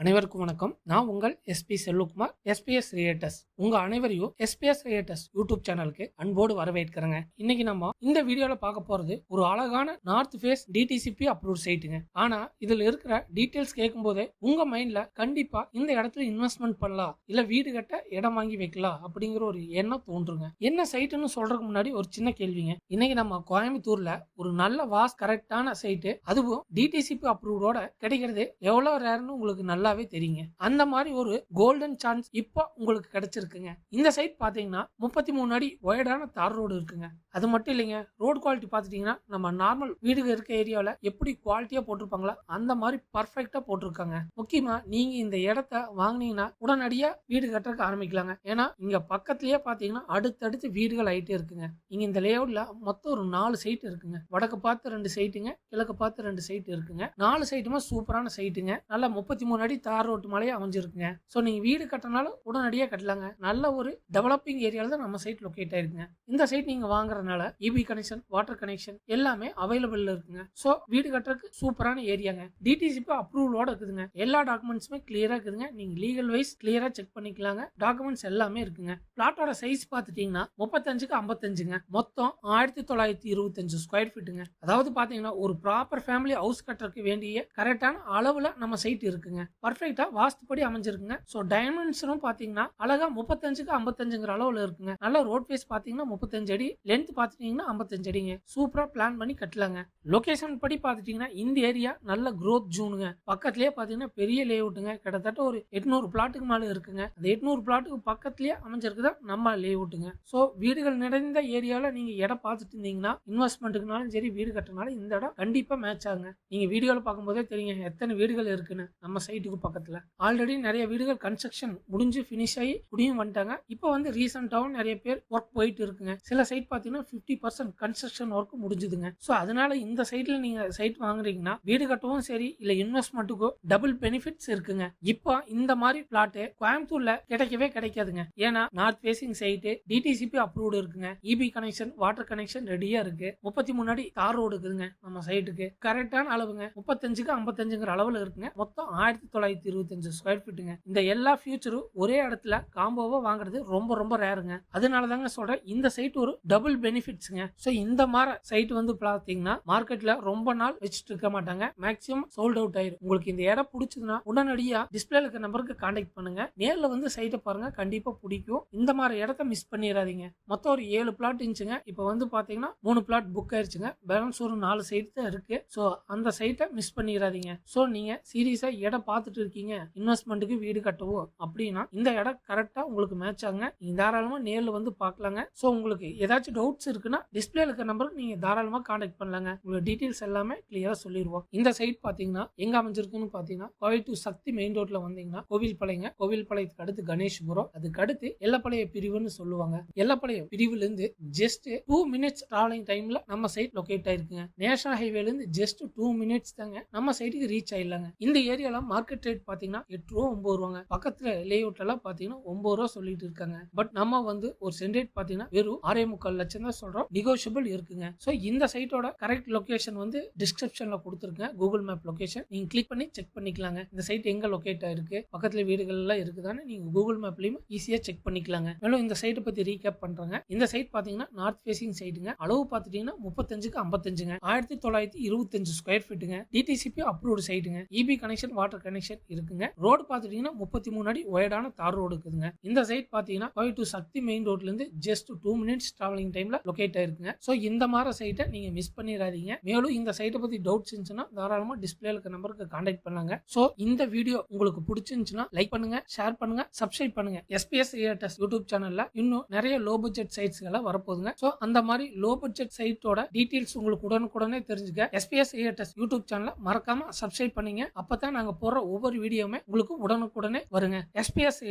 அனைவருக்கும் வணக்கம். நான் உங்கள் எஸ்பி செல்வகுமார் எஸ்பிஎஸ் ரியேட்டர்ஸ் உங்க அனைவரையும் எஸ்பிஎஸ் ரியேட்டர்ஸ் யூடியூப் சேனலுக்கு அன்போடு வரவேற்கிறேங்க. இன்னைக்கு நம்ம இந்த வீடியோல பார்க்க போறது ஒரு அழகான நார்த் ஃபேஸ் டிடிசிபி அப்ரூவ் சைட்டுங்க ஆனா இதுல இருக்கிற டீட்டெயில்ஸ் கேட்கும் போதே உங்க மைண்ட்ல கண்டிப்பா இந்த இடத்துல இன்வெஸ்ட்மெண்ட் பண்ணலாம் இல்ல வீடு கட்ட இடம் வாங்கி வைக்கலாம் அப்படிங்கிற ஒரு எண்ணம் தோன்றுங்க. என்ன சைட்டுன்னு சொல்றதுக்கு முன்னாடி ஒரு சின்ன கேள்விங்க. இன்னைக்கு நம்ம கோயம்புத்தூர்ல ஒரு நல்ல வாஸ் கரெக்டான சைட்டு அதுவும் டிடிசிபி அப்ரூவோட கிடைக்கிறது எவ்வளவு ரேர்னு உங்களுக்கு நல்லாவே தெரியுங்க. அந்த மாதிரி ஒரு கோல்டன் சான்ஸ் இப்போ உங்களுக்கு கிடைச்சிருக்குங்க. இந்த சைட் பார்த்தீங்கன்னா முப்பத்தி மூணு அடி ஒயர்டான தார் ரோடு இருக்குங்க. அது மட்டும் இல்லைங்க ரோடு குவாலிட்டி பார்த்துட்டீங்கன்னா நம்ம நார்மல் வீடுகள் இருக்க ஏரியாவில் எப்படி குவாலிட்டியாக போட்டிருப்பாங்களோ அந்த மாதிரி பர்ஃபெக்டாக போட்டிருக்காங்க. முக்கியமாக நீங்கள் இந்த இடத்த வாங்குனீங்கன்னா உடனடியாக வீடு கட்டுறதுக்கு ஆரம்பிக்கலாங்க. ஏன்னா இங்கே பக்கத்துலேயே பார்த்தீங்கன்னா அடுத்தடுத்து வீடுகள் ஆகிட்டே இருக்குங்க. இங்கே இந்த லேஅவுட்ல மொத்தம் ஒரு நாலு சைட் இருக்குங்க. வடக்கு பார்த்து ரெண்டு சைட்டுங்க கிழக்கு பார்த்து ரெண்டு சைட் இருக்குங்க. நாலு சைட்டுமே சூப்பரான சைட்டுங்க நல்லா முப்பத்தி மூணு அடி தார் ரோட்டு மலையை அமைஞ்சிருக்குங்க. ஸோ நீங்கள் வீடு கட்டினாலும் உடனடியாக கட்டலாங்க. நல்ல ஒரு டெவலப்பிங் ஏரியாவில் தான் நம்ம சைட் லொக்கேட் ஆயிருக்குங்க. இந்த சைட் நீங்கள் வாங்குறதுனால இபி கனெக்ஷன் வாட்டர் கனெக்ஷன் எல்லாமே அவைலபிள் இருக்குங்க. ஸோ வீடு கட்டுறதுக்கு சூப்பரான ஏரியாங்க. டிடிசிபி அப்ரூவலோட இருக்குதுங்க. எல்லா டாக்குமெண்ட்ஸுமே கிளியரா இருக்குதுங்க. நீங்கள் லீகல் வைஸ் கிளியரா செக் பண்ணிக்கலாங்க. டாக்குமெண்ட்ஸ் எல்லாமே இருக்குங்க. பிளாட்டோட சைஸ் பார்த்துட்டீங்கன்னா முப்பத்தஞ்சுக்கு ஐம்பத்தஞ்சுங்க. மொத்தம் ஆயிரத்தி தொள்ளாயிரத்தி இருபத்தஞ்சு ஸ்கொயர் ஃபீட்டுங்க அதாவது பார்த்தீங்கன்னா ஒரு ப்ராப்பர் ஃபேமிலி ஹவுஸ் கட்டுறதுக்கு வேண்டிய கரெக்டான அளவில் நம்ம சைட் இருக்குங்க. பர்ஃபெக்டா வாஸ்துப்படி அமைஞ்சிருக்குங்க. ஸோ டைமென்ஷனும் பார்த்தீங்கன்னா அழகா முப்பத்தஞ்சுக்கு ஐம்பத்தஞ்சுங்கிற அளவில் இருக்குங்க. நல்ல ரோட் ஃபேஸ் பார்த்தீங்கன்னா முப்பத்தஞ்சு அடி லென்த் பார்த்துட்டீங்கன்னா ஐம்பத்தஞ்சு அடிங்க. சூப்பராக பிளான் பண்ணி கட்டலாங்க. லொகேஷன் படி பார்த்துட்டீங்கன்னா இந்த ஏரியா நல்ல க்ரோத் ஜூனுங்க பக்கத்துலேயே பார்த்தீங்கன்னா பெரிய லேஅவுட்டுங்க கிட்டத்தட்ட ஒரு எட்நூறு பிளாட்டுக்கு மேலே இருக்குங்க. அந்த எட்நூறு பிளாட்டுக்கு பக்கத்துலேயே அமைஞ்சிருக்குதா நம்ம லேஅவுட்டுங்க ஸோ வீடுகள் நிறைந்த ஏரியாவில் நீங்கள் இடம் பார்த்துட்டு இருந்தீங்கன்னா இன்வெஸ்ட்மெண்ட்டுக்குனாலும் சரி வீடு கட்டினாலும் இந்த இடம் கண்டிப்பாக மேட்ச் ஆகுங்க. நீங்கள் வீடியோவில் பார்க்கும்போதே தெரியுங்க எத்தனை வீடுகள் இருக்குன்னு. நம்ம சைட்டுக்கு பக்கத்தில். ஆல்ரெடி நிறைய வீடுகள் கன்ஸ்ட்ரக்ஷன் முடிஞ்சு ஃபினிஷ் ஆகி குடியும் வந்துட்டாங்க. இப்போ வந்து ரீசெண்டாகவும் நிறைய பேர் ஒர்க் போயிட்டு இருக்குங்க. சில சைட் பார்த்தீங்கன்னா ஃபிஃப்டி பர்சன்ட் கன்ஸ்ட்ரக்ஷன் ஒர்க் முடிஞ்சுதுங்க. ஸோ அதனால இந்த சைட்ல நீங்க சைட் வாங்குறீங்கன்னா வீடு கட்டவும் சரி இல்ல இன்வெஸ்ட்மெண்ட்டுக்கோ டபுள் பெனிஃபிட்ஸ் இருக்குங்க. இப்போ இந்த மாதிரி பிளாட்டு கோயம்புத்தூர்ல கிடைக்கவே கிடைக்காதுங்க. ஏன்னா north facing site DTCP approved இருக்குங்க. இபி கனெக்ஷன் வாட்டர் கனெக்ஷன் ரெடியா இருக்கு. முப்பத்தி முன்னாடி தார் ரோடு இருக்குதுங்க நம்ம சைட்டுக்கு கரெக்டான அளவுங்க. முப்பத்தஞ்சுக்கு ஐம்பத்தஞ்சுங்கிற அளவுல இருக்குங்க. மொத்தம் ஆயிரத்தி தொள்ளாயிரத்தி இருபத்தஞ்சு ஸ்கொயர் ஃபீட்டுங்க இந்த எல்லா ஃபியூச்சரும் ஒரே இடத்துல காம்போவாக வாங்குறது ரொம்ப ரொம்ப ரேருங்க அதனால தாங்க சொல்கிறேன் இந்த சைட் ஒரு டபுள் பெனிஃபிட்ஸுங்க ஸோ இந்த மாதிரி சைட் வந்து பார்த்தீங்கன்னா மார்க்கெட்டில் ரொம்ப நாள் வச்சுட்டு இருக்க மாட்டாங்க. மேக்ஸிமம் சோல்ட் அவுட் ஆயிரும். உங்களுக்கு இந்த இடம் பிடிச்சதுன்னா உடனடியாக டிஸ்பிளேல இருக்க நம்பருக்கு கான்டாக்ட் பண்ணுங்க. நேரில் வந்து சைட்டை பாருங்க கண்டிப்பாக பிடிக்கும். இந்த மாதிரி இடத்த மிஸ் பண்ணிடாதீங்க. மொத்தம் ஒரு ஏழு பிளாட் இருந்துச்சுங்க இப்போ வந்து பார்த்தீங்கன்னா மூணு பிளாட் புக் ஆயிடுச்சுங்க பேலன்ஸ் ஒரு நாலு சைட் தான் இருக்கு. ஸோ அந்த சைட்டை மிஸ் பண்ணிடாதீங்க. ஸோ நீங்கள் சீரியஸாக இடம் பார்த்து பார்த்துட்டு இருக்கீங்க இன்வெஸ்ட்மெண்ட்டுக்கு வீடு கட்டவோ அப்படின்னா இந்த இடம் கரெக்டா உங்களுக்கு மேட்ச் ஆகுங்க. நீங்க தாராளமா நேரில் வந்து பார்க்கலாங்க ஸோ உங்களுக்கு ஏதாச்சும் டவுட்ஸ் இருக்குன்னா டிஸ்பிளே இருக்கிற நம்பருக்கு நீங்க தாராளமா கான்டாக்ட் பண்ணலாங்க. உங்களுக்கு டீட்டெயில்ஸ் எல்லாமே கிளியரா சொல்லிடுவோம் இந்த சைட் பாத்தீங்கன்னா எங்க அமைஞ்சிருக்குன்னு பாத்தீங்கன்னா கோவை டு சக்தி மெயின் ரோட்ல வந்தீங்கன்னா கோவில் பாளையங்க கோவில் பாளையத்துக்கு அடுத்து கணேஷ்புரம். அதுக்கு அடுத்து எல்லப்பாளைய பிரிவுன்னு சொல்லுவாங்க. எல்லப்பாளைய பிரிவுல இருந்து ஜஸ்ட் டூ மினிட்ஸ் டிராவலிங் டைம்ல நம்ம சைட் லொகேட் ஆயிருக்குங்க. நேஷனல் ஹைவேல இருந்து ஜஸ்ட் டூ மினிட்ஸ் தாங்க நம்ம சைட்டுக்கு ரீச் ஆயிடலாங்க. இந்த ஏரியாவில் மார்க்கெட் ரேட் பார்த்தீங்கன்னா எட்டு ரூபா ஒன்பது ரூபாங்க. பக்கத்தில் லேஅவுட் எல்லாம் பார்த்தீங்கன்னா ஒம்பது ரூபா சொல்லிட்டு இருக்காங்க. பட் நம்ம வந்து ஒரு சென்டேட் பார்த்தீங்கன்னா வெறும் ஆறே முக்கால் லட்சம் தான் சொல்கிறோம் நெகோஷியபிள் இருக்குங்க. ஸோ இந்த சைட்டோட கரெக்ட் லொக்கேஷன் வந்து டிஸ்கிரிப்ஷனில் கொடுத்துருக்கேன் கூகுள் மேப் லொக்கேஷன் நீங்கள் கிளிக் பண்ணி செக் பண்ணிக்கலாங்க. இந்த சைட் எங்கே லொக்கேட் ஆயிருக்கு? பக்கத்தில் வீடுகள் எல்லாம் இருக்குதான்னு கூகுள் மேப்லையும் ஈஸியாக செக் பண்ணிக்கலாங்க. மேலும் இந்த சைட்டை பற்றி ரீகேப் பண்ணுறாங்க இந்த சைட் பார்த்தீங்கன்னா நார்த் ஃபேசிங் சைட்டுங்க அளவு பார்த்துட்டீங்கன்னா முப்பத்தஞ்சுக்கு ஐம்பத்தஞ்சுங்க. ஆயிரத்தி தொள்ளாயிரத்தி இருபத்தஞ்சு ஸ்கொயர் ஃபீட்டுங்க டிடிசிபி அப்ரூவ்டு சைட்டுங்க இபி கனெக்ஷன் வாட்டர் கனெக்ஷன் இருக்குங்க. ரோடு பார்த்துட்டீங்கன்னா முப்பத்தி மூணு அடி ஒயர்டான தார் ரோடு இருக்குதுங்க. இந்த சைட் பார்த்தீங்கன்னா கோவை டு சக்தி மெயின் ரோட்ல இருந்து ஜஸ்ட் டூ மினிட்ஸ் டிராவலிங் டைம்ல லொகேட் ஆயிருக்குங்க. ஸோ இந்த மாதிரி சைட்டை நீங்க மிஸ் பண்ணிடாதீங்க. மேலும் இந்த சைட்டை பத்தி டவுட்ஸ் இருந்துச்சுன்னா தாராளமா டிஸ்பிளே இருக்க நம்பருக்கு கான்டாக்ட் பண்ணாங்க ஸோ இந்த வீடியோ உங்களுக்கு பிடிச்சிருந்துச்சுன்னா லைக் பண்ணுங்க ஷேர் பண்ணுங்க சப்ஸ்கிரைப் பண்ணுங்க. எஸ்பிஎஸ் ரியேட்டர்ஸ் யூடியூப் சேனல்ல இன்னும் நிறைய லோ பட்ஜெட் சைட்ஸ்களை வரப்போகுதுங்க. ஸோ அந்த மாதிரி லோ பட்ஜெட் சைட்டோட டீட்டெயில்ஸ் உங்களுக்கு உடனுக்குடனே தெரிஞ்சுக்க எஸ்பிஎஸ் ரியேட்டர்ஸ் யூடியூப் சேனலை மறக்காம சப்ஸ்கிரைப் பண்ணீங்க. அப்பதான் நாங்க போடுற ஒவ்வொரு வீடியோவுமே உங்களுக்கு உடனுக்குடனே வருங்க. எஸ்பிஎஸ்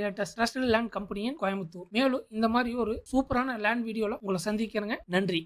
லேண்ட் கம்பெனியின் கோயம்புத்தூர் மேலும் இந்த மாதிரி ஒரு சூப்பரான லேண்ட் வீடியோல உங்களை சந்திக்கிறேங்க. நன்றி.